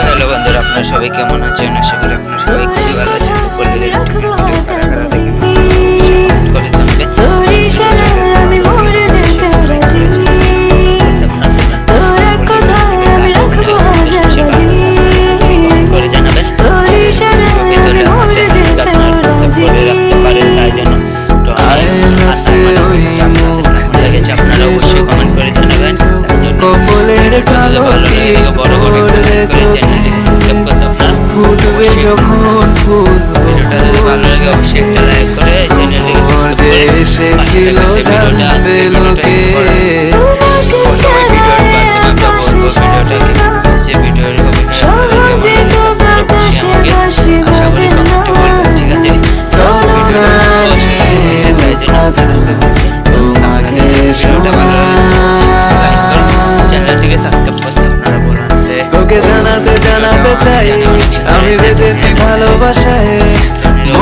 তো হ্যালো বন্ধুরা আপনারা সবাই কেমন আছেন? আশা করি আপনারা সবাই খুবই ভালো আছেন। আপনারা অবশ্যই কমেন্ট করে জানাবেন। কপলের কালো যখন এসেছিল জানতে লোকে সহজে তো বাতাসে বাসে বাজে তোকে জানাতে জানাতে চাই। আমি বেঁচেছি ভালোবাসায়।